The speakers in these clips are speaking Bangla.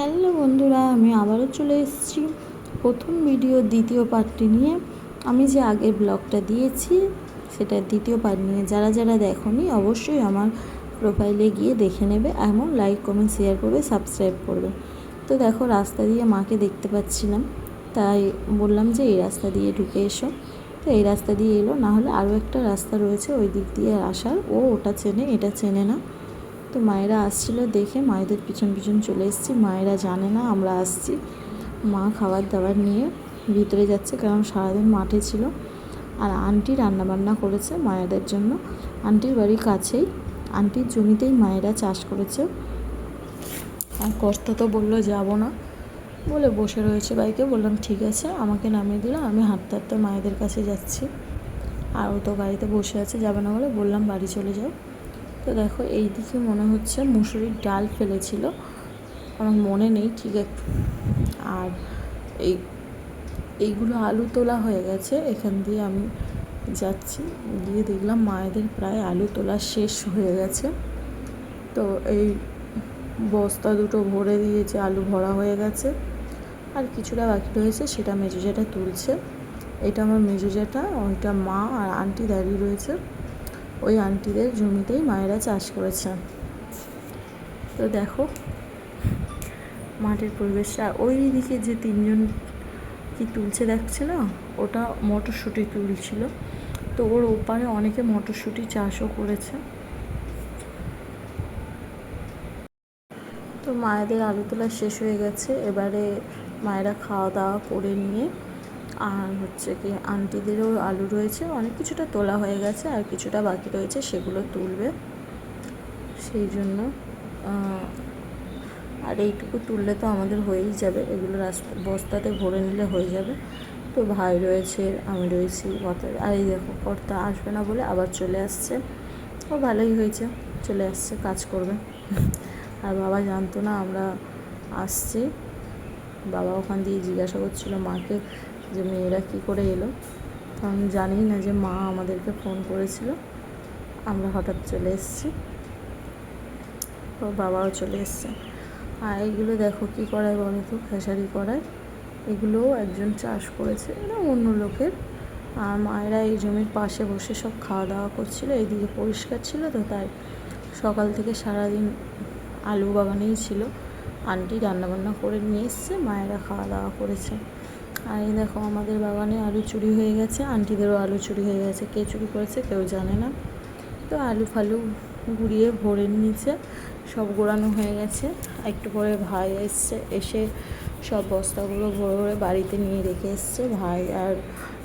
হ্যালো বন্ধুরা, আমি আবারও চলে এসেছি প্রথম ভিডিও দ্বিতীয় পার্টটি নিয়ে। আমি যে আগের ব্লগটা দিয়েছি, সেটা দ্বিতীয় পার্ট নিয়ে যারা যারা দেখনি, অবশ্যই আমার প্রোফাইলে গিয়ে দেখে নেবে এমন লাইক কমেন্ট শেয়ার করবে সাবস্ক্রাইব করবে। তো দেখো, রাস্তা দিয়ে মাকে দেখতে পাচ্ছিলাম। তাই বললাম যে, এই রাস্তা দিয়ে ঢুকে এসো। তো এই রাস্তা দিয়ে এলো। না হলে আরও একটা রাস্তা রয়েছে ওই দিক দিয়ে আসার। ও ওটা চেনে, এটা চেনে না। তো মায়েরা আসছিল দেখে মায়েদের পিছন পিছন চলে এসেছি। মায়েরা জানে না আমরা আসছি। মা খাবার দাবার নিয়ে ভিতরে যাচ্ছে কারণ সারাদিন মাঠে ছিল। আর আন্টি রান্নাবান্না করেছে মায়েদের জন্য। আন্টির বাড়ির কাছেই। আন্টির জমিতেই মায়েরা চাষ করেছে। আর কর্তা তো বলল, যাব না। বলে বসে রয়েছে বাইকে। বললাম, ঠিক আছে। আমাকে নামিয়ে দিল। আমি হাঁটতে হাঁটতে মায়েদের কাছে যাচ্ছি। আর ও তো গাড়িতে বসে আছে, যাবে না বলে বললাম, বাড়ি চলে যাও। তো দেখো এই দিকে মনে হচ্ছে মুসুরির ডাল ফেলেছিল। আমার মনে নেই, ঠিক আছে আর এই, এইগুলো আলু তোলা হয়ে গেছে। এখান দিয়ে আমি যাচ্ছি। গিয়ে দেখলাম মায়েদের প্রায় আলু তোলা শেষ হয়ে গেছে। তো এই বস্তা দুটো ভরে দিয়েছে, আলু ভরা হয়ে গেছে। আর কিছুটা বাকি রয়েছে, সেটা মেজো যেটা তুলছে। এটা আমার মেজো যেটা ওইটা মা আর আন্টি দাঁড়িয়ে রয়েছে। ওই আন্টিদের জমিতেই মায়েরা চাষ করেছে। তো দেখো, মাঠের পরিবেশটা। ওই দিকে যে তিনজন কি তুলছে দেখছে না? ওটা মটরশুঁটি তুলছিল। তো ওর ওপারে অনেকে মটরশুঁটি চাষও করেছে। তো মায়েদের আলু তোলা শেষ হয়ে গেছে। এবারে মায়েরা খাওয়া দাওয়া করে নিয়ে আর হচ্ছে কি আন্টিদেরও আলু রয়েছে, অনেক কিছুটা তোলা হয়ে গেছে আর কিছুটা বাকি রয়েছে, সেগুলো তুলবে। সেই জন্য আর এইটুকু তুললে তো আমাদের হয়েই যাবে, এগুলো রাস্তা, বস্তাতে ভরে নিলে হয়ে যাবে। তো ভাই রয়েছে, আমি রয়েছি, কত, আর এই দেখো কর্তা আসবে না বলে আবার চলে আসছে। ও ভালোই হয়েছে, চলে আসছে, কাজ করবে। আর বাবা জানতো না আমরা আসছি। বাবা ওখান দিয়ে জিজ্ঞাসা করছিল, মাকে যে মেয়েরা কী করে এলো কারণ জানি না যে মা আমাদেরকে ফোন করেছিল। আমরা হঠাৎ চলে এসেছি। তো বাবাও চলে এসছে। আর এইগুলো দেখো কী করায় বলো তো? খেসারি করায়। এগুলোও একজন চাষ করেছে না অন্য লোকের। আর মায়েরা এই জমির পাশে বসে সব খাওয়া দাওয়া করছিল, এইদিকে পরিষ্কার ছিল তো, তাই সকাল থেকে সারাদিন আলু বাগানেই ছিল। আন্টি রান্নাবান্না করে নিয়ে এসছে, মায়েরা খাওয়া দাওয়া করেছে। আর এই দেখো আমাদের বাগানে আলু চুরি হয়ে গেছে। আন্টিদেরও আলু চুরি হয়ে গেছে। কে চুরি করেছে কেউ জানে না। তো আলু ফালু গুড়িয়ে ভরে নিয়েছে। সব গোড়ানো হয়ে গেছে। একটু পরে ভাই এসছে, এসে সব বস্তাগুলো ভরে ভরে বাড়িতে নিয়ে রেখে এসছে। ভাই আর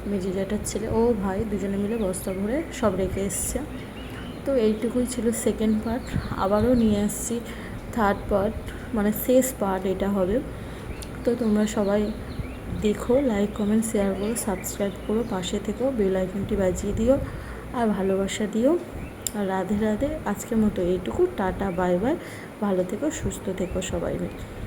মেজি জ্যাঠার ছেলে, ও ভাই দুজনে মিলে বস্তা ভরে সব রেখে এসছে। তো এইটুকুই ছিল সেকেন্ড পার্ট আবারও নিয়ে আসছি থার্ড পার্ট মানে শেষ পার্ট এটা হবে। তো তোমরা সবাই দেখো লাইক কমেন্ট শেয়ার করো সাবস্ক্রাইব করো, পাশে থেকেও বেল আইকনটি বাজিয়ে দিও আর ভালোবাসা দিও। আর রাধে রাধে, আজকের মতো এইটুকু। টাটা বাই বাই ভালো থেকো, সুস্থ থেকো সবাই মিলে।